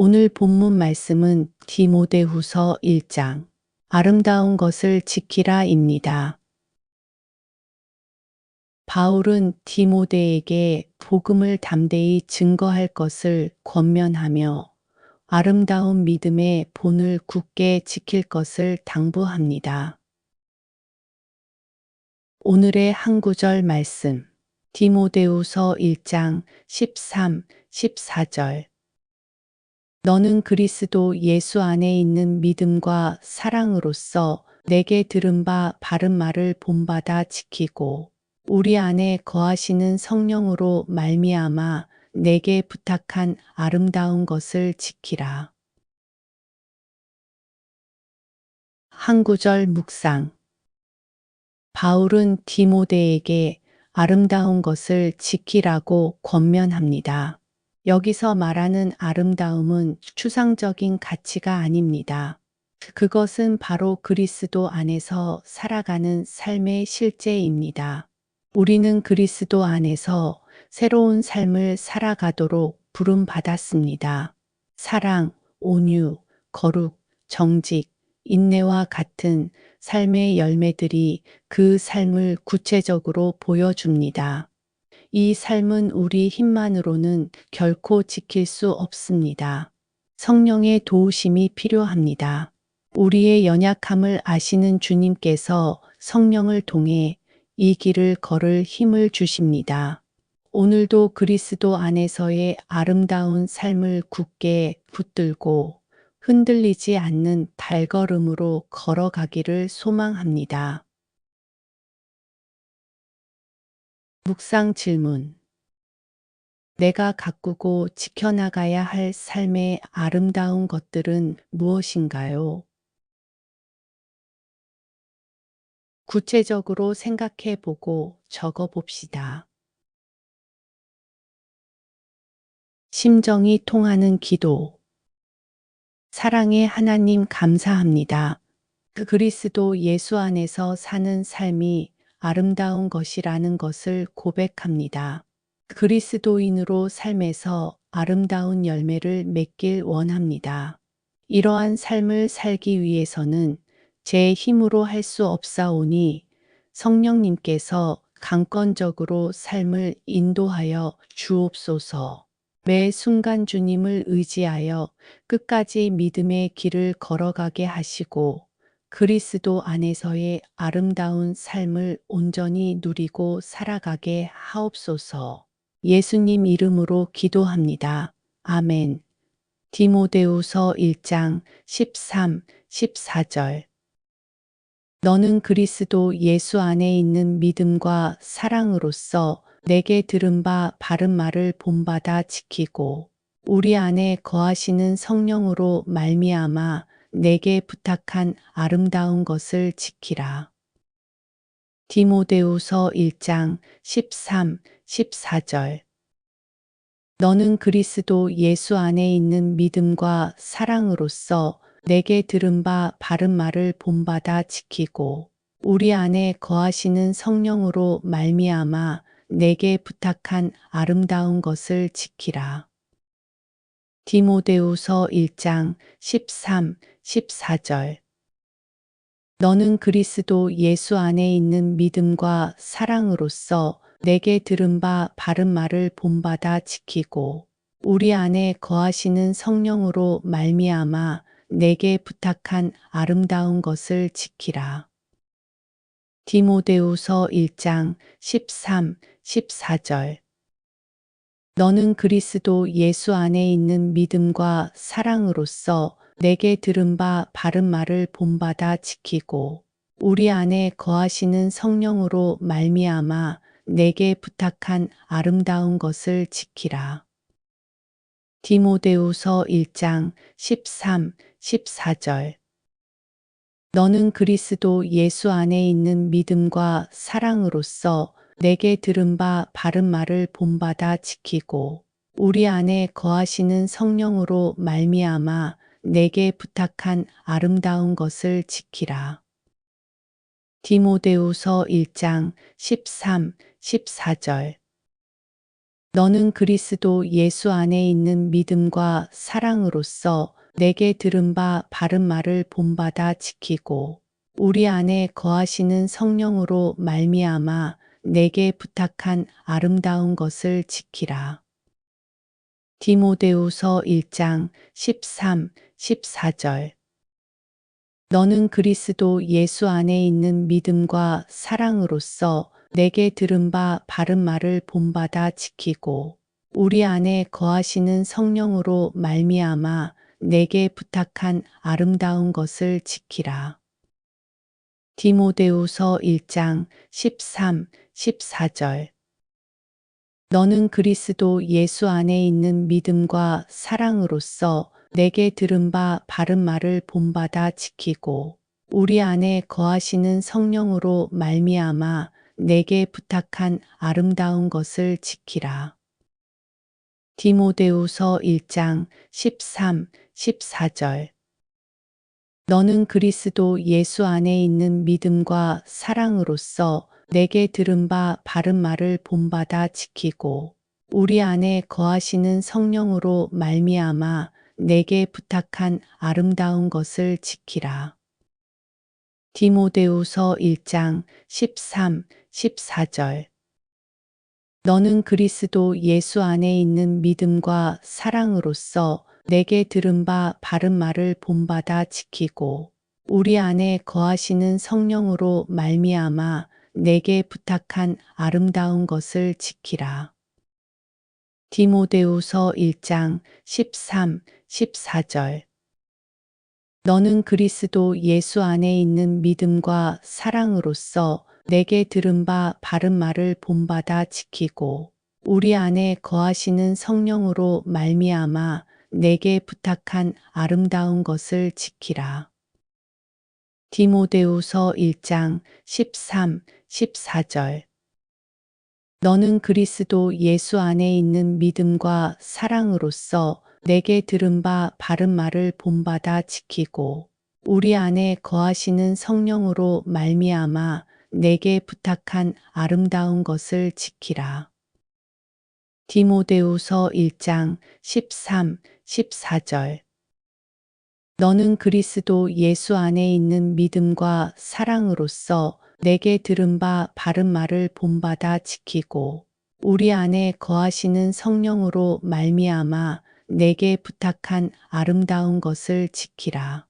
오늘 본문 말씀은 디모데후서 1장 아름다운 것을 지키라입니다. 바울은 디모데에게 복음을 담대히 증거할 것을 권면하며 아름다운 믿음의 본을 굳게 지킬 것을 당부합니다. 오늘의 한 구절 말씀 디모데후서 1장 13, 14절 너는 그리스도 예수 안에 있는 믿음과 사랑으로서 내게 들은 바 바른 말을 본받아 지키고 우리 안에 거하시는 성령으로 말미암아 내게 부탁한 아름다운 것을 지키라. 한 구절 묵상 바울은 디모데에게 아름다운 것을 지키라고 권면합니다. 여기서 말하는 아름다움은 추상적인 가치가 아닙니다. 그것은 바로 그리스도 안에서 살아가는 삶의 실제입니다. 우리는 그리스도 안에서 새로운 삶을 살아가도록 부름받았습니다. 사랑, 온유, 거룩, 정직, 인내와 같은 삶의 열매들이 그 삶을 구체적으로 보여줍니다. 이 삶은 우리 힘만으로는 결코 지킬 수 없습니다. 성령의 도우심이 필요합니다. 우리의 연약함을 아시는 주님께서 성령을 통해 이 길을 걸을 힘을 주십니다. 오늘도 그리스도 안에서의 아름다운 삶을 굳게 붙들고 흔들리지 않는 발걸음으로 걸어가기를 소망합니다. 묵상 질문. 내가 가꾸고 지켜나가야 할 삶의 아름다운 것들은 무엇인가요? 구체적으로 생각해 보고 적어 봅시다. 심정이 통하는 기도. 사랑의 하나님 감사합니다. 그 그리스도 예수 안에서 사는 삶이 아름다운 것이라는 것을 고백합니다. 그리스도인으로 삶에서 아름다운 열매를 맺길 원합니다. 이러한 삶을 살기 위해서는 제 힘으로 할 수 없사오니 성령님께서 강권적으로 삶을 인도하여 주옵소서. 매 순간 주님을 의지하여 끝까지 믿음의 길을 걸어가게 하시고 그리스도 안에서의 아름다운 삶을 온전히 누리고 살아가게 하옵소서. 예수님 이름으로 기도합니다. 아멘. 디모데우서 1장 13, 14절 너는 그리스도 예수 안에 있는 믿음과 사랑으로서 내게 들은 바 바른 말을 본받아 지키고 우리 안에 거하시는 성령으로 말미암아 내게 부탁한 아름다운 것을 지키라. 디모데우서 1장 13, 14절 너는 그리스도 예수 안에 있는 믿음과 사랑으로서 내게 들은 바 바른 말을 본받아 지키고 우리 안에 거하시는 성령으로 말미암아 내게 부탁한 아름다운 것을 지키라. 디모데우서 1장 13, 14절 너는 그리스도 예수 안에 있는 믿음과 사랑으로서 내게 들은 바 바른 말을 본받아 지키고 우리 안에 거하시는 성령으로 말미암아 내게 부탁한 아름다운 것을 지키라. 디모데우서 1장 13, 14절 너는 그리스도 예수 안에 있는 믿음과 사랑으로서 내게 들은 바 바른 말을 본받아 지키고 우리 안에 거하시는 성령으로 말미암아 내게 부탁한 아름다운 것을 지키라. 디모데우서 1장 13, 14절 너는 그리스도 예수 안에 있는 믿음과 사랑으로서 내게 들은 바 바른 말을 본받아 지키고 우리 안에 거하시는 성령으로 말미암아 내게 부탁한 아름다운 것을 지키라. 디모데우서 1장 13, 14절 너는 그리스도 예수 안에 있는 믿음과 사랑으로서 내게 들은 바 바른 말을 본받아 지키고 우리 안에 거하시는 성령으로 말미암아 내게 부탁한 아름다운 것을 지키라. 디모데후서 1장 13, 14절 너는 그리스도 예수 안에 있는 믿음과 사랑으로서 내게 들은 바 바른 말을 본받아 지키고 우리 안에 거하시는 성령으로 말미암아 내게 부탁한 아름다운 것을 지키라. 디모데후서 1장 13, 14절 너는 그리스도 예수 안에 있는 믿음과 사랑으로서 내게 들은 바 바른 말을 본받아 지키고 우리 안에 거하시는 성령으로 말미암아 내게 부탁한 아름다운 것을 지키라. 디모데후서 1장 13, 14절 너는 그리스도 예수 안에 있는 믿음과 사랑으로서 내게 들은 바 바른 말을 본받아 지키고 우리 안에 거하시는 성령으로 말미암아 내게 부탁한 아름다운 것을 지키라. 디모데후서 1장 13, 14절 너는 그리스도 예수 안에 있는 믿음과 사랑으로서 내게 들은 바 바른 말을 본받아 지키고 우리 안에 거하시는 성령으로 말미암아 내게 부탁한 아름다운 것을 지키라. 디모데후서 1장 13, 14절 너는 그리스도 예수 안에 있는 믿음과 사랑으로서 내게 들은 바 바른 말을 본받아 지키고 우리 안에 거하시는 성령으로 말미암아 내게 부탁한 아름다운 것을 지키라. 디모데후서 1장 13, 14절 너는 그리스도 예수 안에 있는 믿음과 사랑으로서 내게 들은 바 바른 말을 본받아 지키고 우리 안에 거하시는 성령으로 말미암아 내게 부탁한 아름다운 것을 지키라. 디모데후서 1장 13, 14절 너는 그리스도 예수 안에 있는 믿음과 사랑으로서 내게 들은 바 바른 말을 본받아 지키고 우리 안에 거하시는 성령으로 말미암아 내게 부탁한 아름다운 것을 지키라.